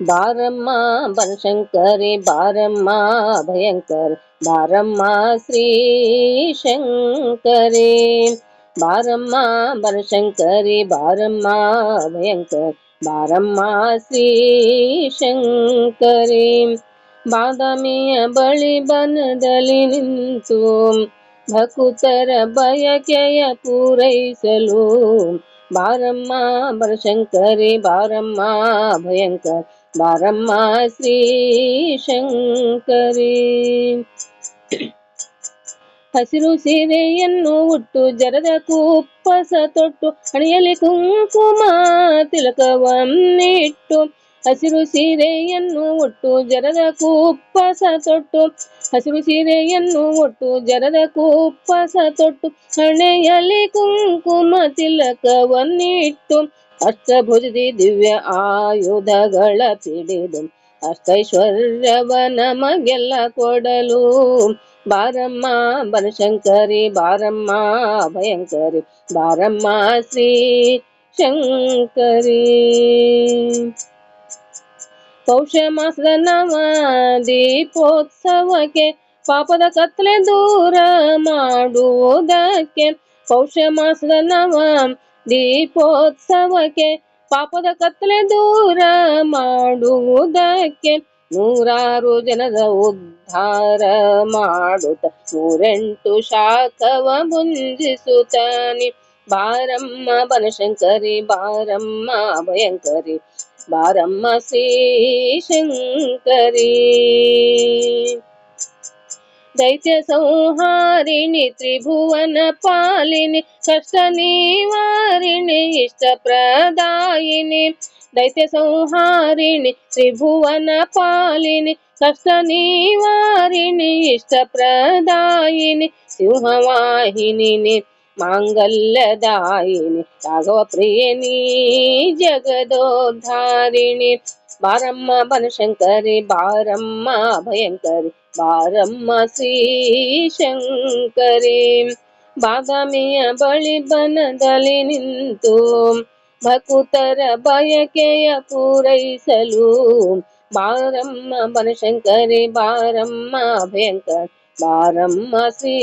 ಬಾರಮ್ಮ ಬನಶಂಕರಿ ಬಾರಮ್ಮ ಭಯಂಕರ ಬಾರಮ್ಮ ಶ್ರೀ ಶಂಕರಿ ಬಾರಮ್ಮ ಬನಶಂಕರಿ ಬಾರಮ್ಮ ಭಯಂಕರ ಬಾರಮ್ಮ ಶ್ರೀ ಶಂಕರಿ ಬಾದಾಮಿಯ ಬಳಿ ಬನದಲ್ಲಿ ನಿಂತು ಭಕುತರ ಬಯಕೆಯ ಪೂರೈಸಲು ಬಾರಮ್ಮ ಬನಶಂಕರಿ ಬಾರಮ್ಮ ಭಯಂಕರ, ಬಾರಮ್ಮ ಶ್ರೀ ಶಂಕರಿ ಹಸಿರು ಸೀರೆಯನ್ನು ಉಟ್ಟು ಜರದ ಕುಪ್ಪಸ ತೊಟ್ಟು, ಹಣೆಯಲ್ಲಿ ಕುಂಕುಮ, ತಿಲಕವನ್ನಿಟ್ಟು ಹಸಿರು ಸೀರೆಯನ್ನು ಒಟ್ಟು ಜರದ ಕುಪ್ಪಸ ತೊಟ್ಟು. ಹಸಿರು ಸೀರೆಯನ್ನು ಒಟ್ಟು ಜರದ ಕುಪ್ಪಸ ತೊಟ್ಟು. ಹಣೆಯಲ್ಲಿ ಕುಂಕುಮ ತಿಲಕವನ್ನಿಟ್ಟು ಅಷ್ಟಭುಜದಿ ದಿವ್ಯ ಆಯುಧಗಳ ಪಿಡಿದು. ಅಷ್ಟೈಶ್ವರ್ಯವ ನಮಗೆಲ್ಲ ಕೊಡಲು. ಬಾರಮ್ಮ ಬನಶಂಕರಿ, ಬಾರಮ್ಮ ಭಯಂಕರಿ, ಬಾರಮ್ಮ ಶ್ರೀ ಶಂಕರಿ. ಪೌಷ ಮಾಸದ ನವ ದೀಪೋತ್ಸವಕ್ಕೆ ಪಾಪದ ಕತ್ತಲೆ ದೂರ ಮಾಡುವುದಕ್ಕೆ ಪೌಷ ಮಾಸದ ನವ ದೀಪೋತ್ಸವಕ್ಕೆ ಪಾಪದ ಕತ್ತಲೆ ದೂರ ಮಾಡುವುದಕ್ಕೆ ನೂರಾರು ಜನದ ಉದ್ಧಾರ ಮಾಡುತ್ತ ನೂರೆಂಟು ಶಾಖವ ಮುಂಜಿಸುತ್ತಾನೆ ಬಾರಮ್ಮ ಬನಶಂಕರಿ, ಬಾರಮ್ಮ ಭಯಂಕರಿ బారమ్మ శ్రీ శంకరీ. దైత్య సంహారిణి త్రిభువన పాలిని కష్ట నివారిణి ఇష్ట ప్రదాయిని. దైత్య సంహారిణి త్రిభువన పాలిని కష్ట నివారిణి ఇష్ట ప్రదాయిని సింహవాహిని ಮಾಂಗಲ್ಯದಾಯಿನಿ ರಾಘವ ಪ್ರಿಯನಿ ಜಗದೋದ್ಧಾರಿಣಿ ಬಾರಮ್ಮ ಬನಶಂಕರಿ ಬಾರಮ್ಮ ಭಯಂಕರಿ ಬಾರಮ್ಮ ಶ್ರೀ ಶಂಕರಿ ಬಾದಾಮಿಯ ಬಳಿ ಬನದಲ್ಲಿ ನಿಂತು ಭಕುತರ ಬಯಕೆಯ ಪೂರೈಸಲು ಬಾರಮ್ಮ ಬನಶಂಕರಿ ಬಾರಮ್ಮ ಭಯಂಕರ वारंसि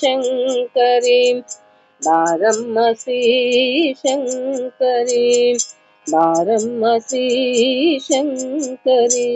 शङ्करिं वारंसि शङ्करिं वारंसि शङ्करि।